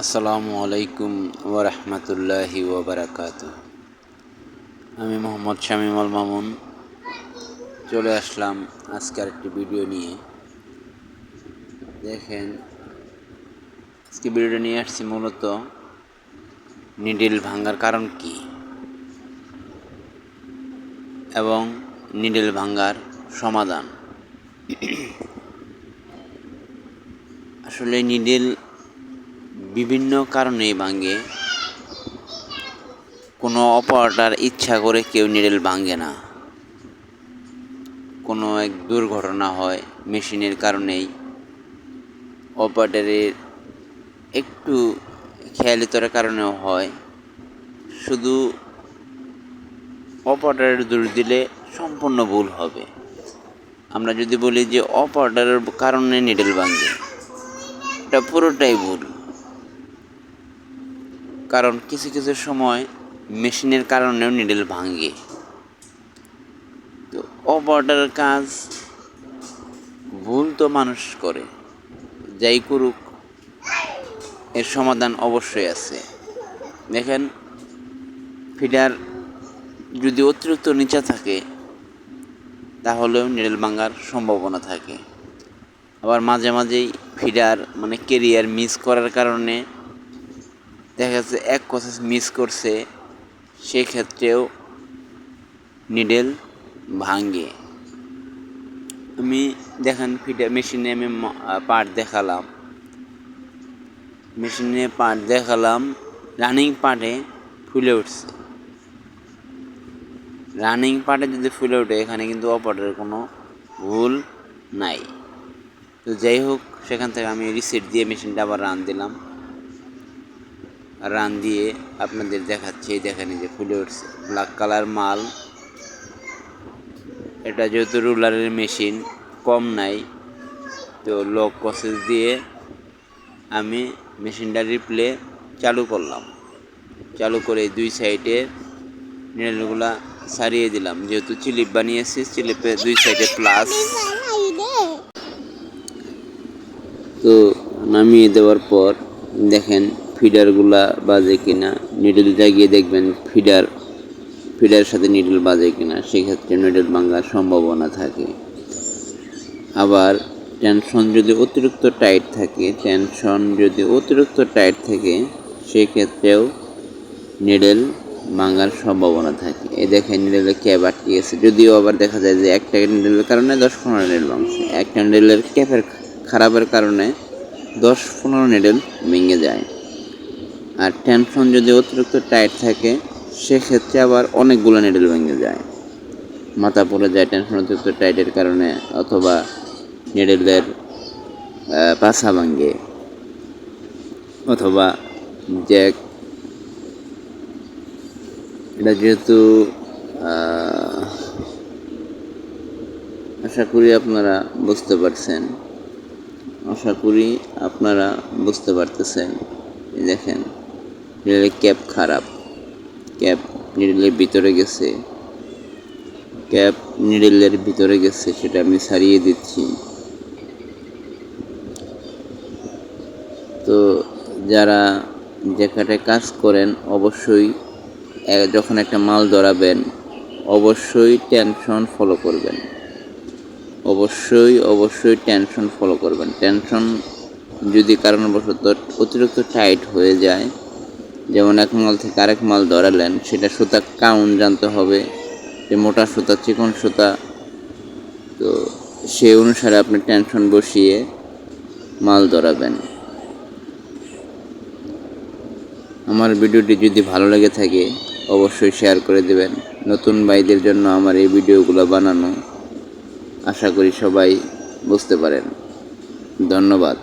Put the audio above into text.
আসসালামু আলাইকুম ওরহমতুল্লাহি ওবরাকাত আমি মোহাম্মদ শামিমুল মামুন। চলে আসলাম আজকের একটি ভিডিও নিয়ে। দেখেন, আজকে ভিডিওটা নিয়ে আসছি মূলত নিডিল ভাঙ্গার কারণ কি? এবং নিডিল ভাঙ্গার সমাধান। আসলে নিডিল বিভিন্ন কারণে ভাঙে। কোনো অপারেটার ইচ্ছা করে কেউ নিডেল ভাঙে না। কোনো এক দুর্ঘটনা হয় মেশিনের কারণেই। অপারেটারের একটু খেয়ালিতর কারণেও হয়। শুধু অপারেটারের দোষ দিলে সম্পূর্ণ ভুল হবে। আমরা যদি বলি যে অপারেটারের কারণে নিডেল ভাঙে, এটা পুরোটাই ভুল। কারণ কিছু কিছু সময় মেশিনের কারণেও নিডেল ভাঙে। তো অপারেটারের কাজ ভুল তো মানুষ করে। যাই করুক, এর সমাধান অবশ্যই আছে। দেখেন, ফিডার যদি অতিরিক্ত নিচা থাকে, তাহলেও নিডেল ভাঙার সম্ভাবনা থাকে। আবার মাঝে মাঝেই ফিডার মানে কেরিয়ার মিস করার কারণে দেখা যাচ্ছে এক কথা মিস করছে, সেক্ষেত্রেও নিডেল ভাঙ্গে। আমি দেখেন ফিডার মেশিনে আমি পার্ট দেখালাম। মেশিনে পার্ট দেখালাম রানিং পার্টে ফুলে উঠছে। রানিং পার্টে যদি ফুলে ওঠে, এখানে কিন্তু অপারেটের কোনো ভুল নাই। তো যাই হোক, সেখান থেকে আমি রিসেট দিয়ে মেশিনটা আবার রান দিলাম। রান দিয়ে আপনাদের দেখাচ্ছি দেখেন যে ফুলে উঠছে ব্ল্যাক কালার মাল। এটা যেহেতু রুলারের মেশিন, কম নাই। তো লক প্রসেস দিয়ে আমি মেশিনটা রিপ্লে চালু করলাম। চালু করে দুই সাইডে নেলগুলা সারিয়ে দিলাম। যেহেতু চিলিপ বানিয়েছি চিলিপে দুই সাইডে প্লাস তো নামিয়ে দেওয়ার পর দেখেন ফিডারগুলা বাজে কিনা নিডল জাগিয়ে দেখবেন ফিডার, ফিডারের সাথে নিডল বাজে কিনা, সেক্ষেত্রে নিডল ভাঙার সম্ভাবনা থাকে। আবার টেনশন যদি অতিরিক্ত টাইট থাকে টেনশন যদি অতিরিক্ত টাইট থাকে, সেক্ষেত্রেও নিডেল ভাঙার সম্ভাবনা থাকে। এই দেখেন নিডেলের ক্যাপ আটকে গেছে। যদিও আবার দেখা যায় যে একটা নিডেলের কারণে দশ পনেরো নিডেল ভাঙছে। একটা নিডেলের ক্যাপের খারাপের কারণে দশ পনেরো নিডেল ভেঙে যায়। আর টেনশন যদি অতিরিক্ত টাইট থাকে, সেক্ষেত্রে আবার অনেকগুলো নিডেল ভেঙে যায়। মাথা পড়ে যায় টেনশন অতিরিক্ত টাইটের কারণে, অথবা নিডেলের পাশা ভাঙে। অথবা জ্যাক এটা যেহেতু আশা করি আপনারা বুঝতে পারছেন। আশা করি আপনারা বুঝতে পারতেছেন। দেখেন নিডেলের ক্যাপ খারাপ। ক্যাপ নিডেলের ভিতরে গেছে। ক্যাপ নিডেলের ভিতরে গেছে, সেটা আমি সারিয়ে দিচ্ছি। তো যারা যেখানে কাজ করেন, অবশ্যই যখন একটা মাল ধরাবেন, অবশ্যই টেনশন ফলো করবেন। অবশ্যই অবশ্যই টেনশন ফলো করবেন। টেনশন যদি কারণবশত অতিরিক্ত টাইট হয়ে যায় যেমন এক মাল থেকে আরেক মাল ধরালেন, সেটা সুতা কাউন্ট জানতে হবে, যে মোটা সুতা, চিকন সুতা। তো সে অনুসারে আপনি টেনশন বসিয়ে মাল ধরাবেন। আমার ভিডিওটি যদি ভালো লেগে থাকে, অবশ্যই শেয়ার করে দেবেন। নতুন ভাইদের জন্য আমার এই ভিডিওগুলো বানানো, আশা করি সবাই বুঝতে পারেন। ধন্যবাদ।